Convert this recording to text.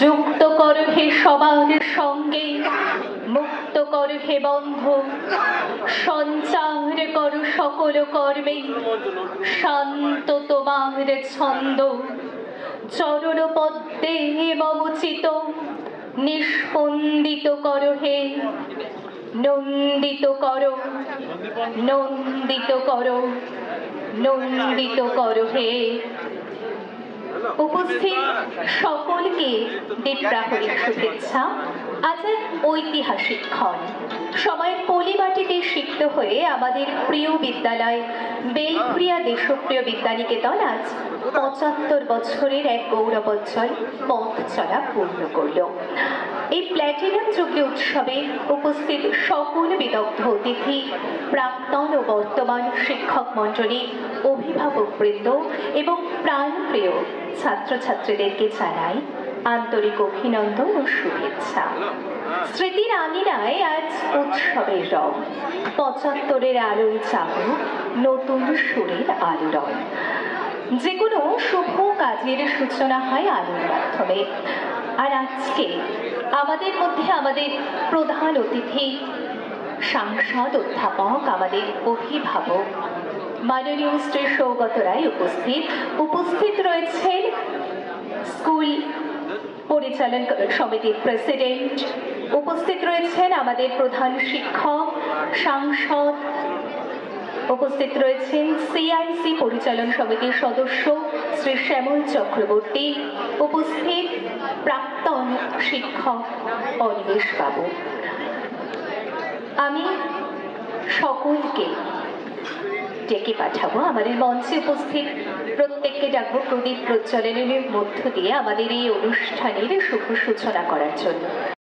যুক্ত করো হে সবার সঙ্গে, মুক্ত করো হে বন্ধ। সঞ্চার করো সকল কর্মে, শান্ত তোমার ছন্দ। চরণ পদ্মে মমচিত, নিষ্পন্দিত করো হে। নন্দিত কর, নন্দিত করো নন্দিত করো হে। উপস্থিত সকলকে দীপ্রাহরিক শুভেচ্ছা। আজ এক ঐতিহাসিক ক্ষণ। সময়ের পলিমাটিতে সিক্ত হয়ে আমাদের প্রিয় বিদ্যালয়, বেলঘুরিয়া দেশপ্রিয় বিদ্যানিকেতন আজ পঁচাত্তর বছরের এক গৌরবোজ্জ্বল পথ চলা পূর্ণ করল। এই প্ল্যাটিনাম যুগে উৎসবে উপস্থিত সকল বিদগ্ধ অতিথি, প্রাক্তন ও বর্তমান শিক্ষক মণ্ডলী, অভিভাবকবৃন্দ এবং প্রাণপ্রিয় ছাত্রছাত্রীদেরকে জানাই আন্তরিক অভিনন্দন ও শুভেচ্ছা। স্মৃতির আঙিনায় আজ উৎসবের রং। পঁচাত্তরের আলোয় জাগুক নতুন সুরের আলোড়ন। যে কোনো শুভ কাজের সূচনা হয় আলোর মাধ্যমে। আর আজকে আমাদের মধ্যে আমাদের প্রধান অতিথি, সাংসদ, অধ্যাপক, আমাদের অভিভাবক, মাননীয় শ্রী সৌগত রায় উপস্থিত। উপস্থিত রয়েছেন স্কুল পরিচালন সমিতির প্রেসিডেন্ট উপস্থিত রয়েছেন আমাদের প্রধান শিক্ষক, সাংসদ উপস্থিত রয়েছেন সিআইসি পরিচালন সমিতির সদস্য শ্রী শ্যামল চক্রবর্তী, উপস্থিত প্রাক্তন শিক্ষক অনিমেষ বাবু আমি সকলকে ডেকে পাঠাবো। আমাদের মঞ্চে উপস্থিত প্রত্যেককে ডাকবো প্রদীপ প্রজ্বলনের মধ্য দিয়ে আমাদের এই অনুষ্ঠানের শুভ সূচনা করার জন্য।